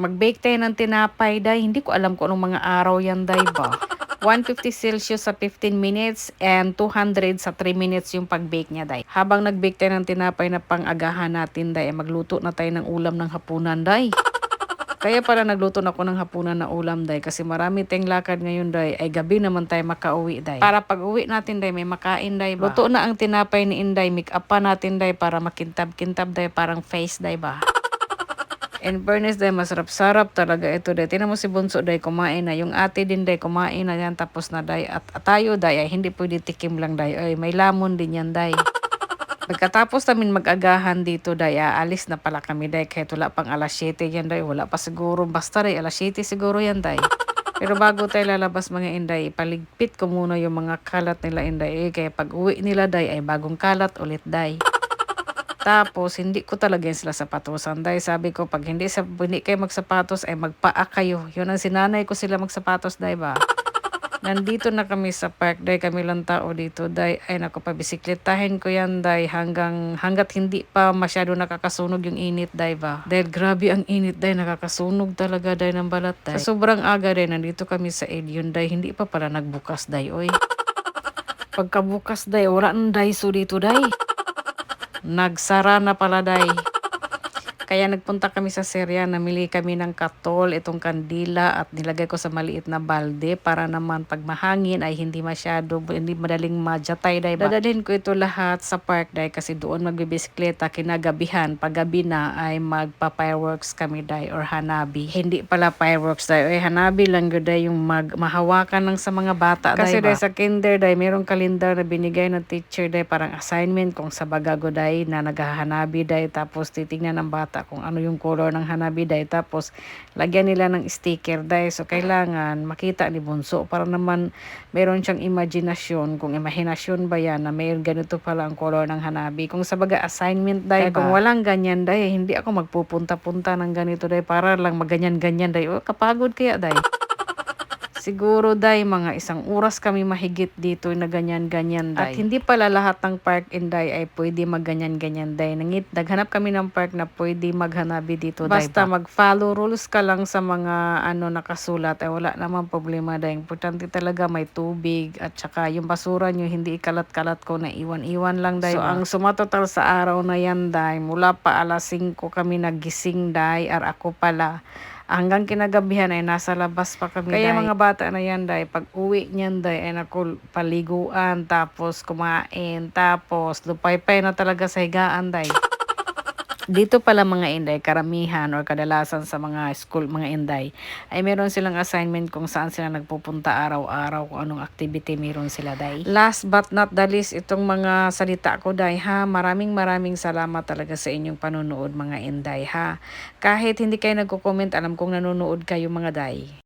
Mag-bake tayo ng tinapay, day. Hindi ko alam kung anong mga araw yan, day ba? 150 Celsius sa 15 minutes and 200 sa 3 minutes yung pag-bake niya, day. Habang nag-bake tayo ng tinapay na pang-agahan natin, day, eh, magluto na tayo ng ulam ng hapunan, day. Kaya pala nagluto na ako ng hapunan na ulam, day. Kasi marami tayong lakad ngayon, day. Ay gabi naman tayo makauwi, day. Para pag uwi natin, day, may makain, day ba? Luto na ang tinapay ni Inday. Make up pa natin, day, para makintab-kintab, day. Parang face, day ba? In fairness, day, masarap-sarap talaga ito, day. Tinan mo si Bunso, day, kumain na. Yung ate din, day, kumain na yan. Tapos na, day. At, at tayo, day, ay hindi pwede tikim lang, day. Ay, may lamon din yan, day. Pagkatapos namin mag-agahan dito, day, aalis na pala kami, day. Kahit wala pang alas 7 yan, day. Wala pa siguro. Basta, day, alas 7 siguro yan, day. Pero bago tayo lalabas mga inday, paligpit ko muna yung mga kalat nila inday. Eh, kaya pag uwi nila day ay bagong kalat ulit day. Tapos, hindi ko talaga yan sila sapatosan. Dahil sabi ko, pag hindi, sa, hindi kayo magsapatos, ay magpaa kayo. Yun ang sinanay ko sila magsapatos, day ba? Nandito na kami sa park, day kami lang tao dito, day. Ay, naku, pabisikletahin ko yan, day. Hanggang, hanggat hindi pa masyado nakakasunog yung init, day ba? Dahil grabe ang init, day. Nakakasunog talaga, day, ng balat, day. Sa sobrang aga, day, nandito kami sa Elion, day. Hindi pa pala nagbukas, day, oy. Pagkabukas, day, wala nang daiso dito, day. Nagsara na pala, day. Kaya nagpunta kami sa Seria, namili kami ng katol, itong kandila at nilagay ko sa maliit na balde para naman pag mahangin ay hindi masyado, hindi madaling majatay ba? Dadalhin ko ito lahat sa park day kasi doon magbibisikleta kinagabihan. Pag gabi na ay magpa-fireworks kami day or hanabi. Hindi pala fireworks day, ay hanabi lang yun day yung mag mahawakan lang sa mga bata Kasi ba? sa kinder day, merong kalendar na binigay ng teacher day parang assignment kung sa bagago day na naghahanabi day tapos titingnan ng bata kung ano yung color ng hanabi day tapos lagyan nila ng sticker day so kailangan makita ni Bunso para naman meron siyang imaginasyon kung imahinasyon ba yan na may ganito pala ang color ng hanabi. Kung sa baga assignment day Kaya kung walang ganyan day hindi ako magpupunta-punta ng ganito day para lang maganyan-ganyan day oh, kapagod kaya day Siguro day mga isang oras kami mahigit dito na ganyan-ganyan day. At hindi pala lahat ng park in day ay pwede magganyan-ganyan day. Nangit, naghanap kami ng park na pwede maghanabi dito day. Basta mag-follow rules ka lang sa mga ano nakasulat ay wala namang problema day. Importante talaga may tubig at saka yung basura nyo hindi ikalat-kalat ko na iwan-iwan lang day. So ang sumatotal sa araw na yan day, mula pa alas 5 kami nagising day ar ako pala hanggang kinagabihan ay nasa labas pa kami Kaya Day. mga bata na yan day, pag uwi niyan day ay naku paliguan, tapos kumain, tapos lupay-pay na talaga sa higaan day. Dito pala mga inday, karamihan or kadalasan sa mga school, mga inday, ay meron silang assignment kung saan sila nagpupunta araw-araw, kung anong activity meron sila day. Last but not the least, itong mga salita ko day ha, maraming maraming salamat talaga sa inyong panonood mga inday ha. Kahit hindi kayo nagko-comment, alam kong nanonood kayo mga day.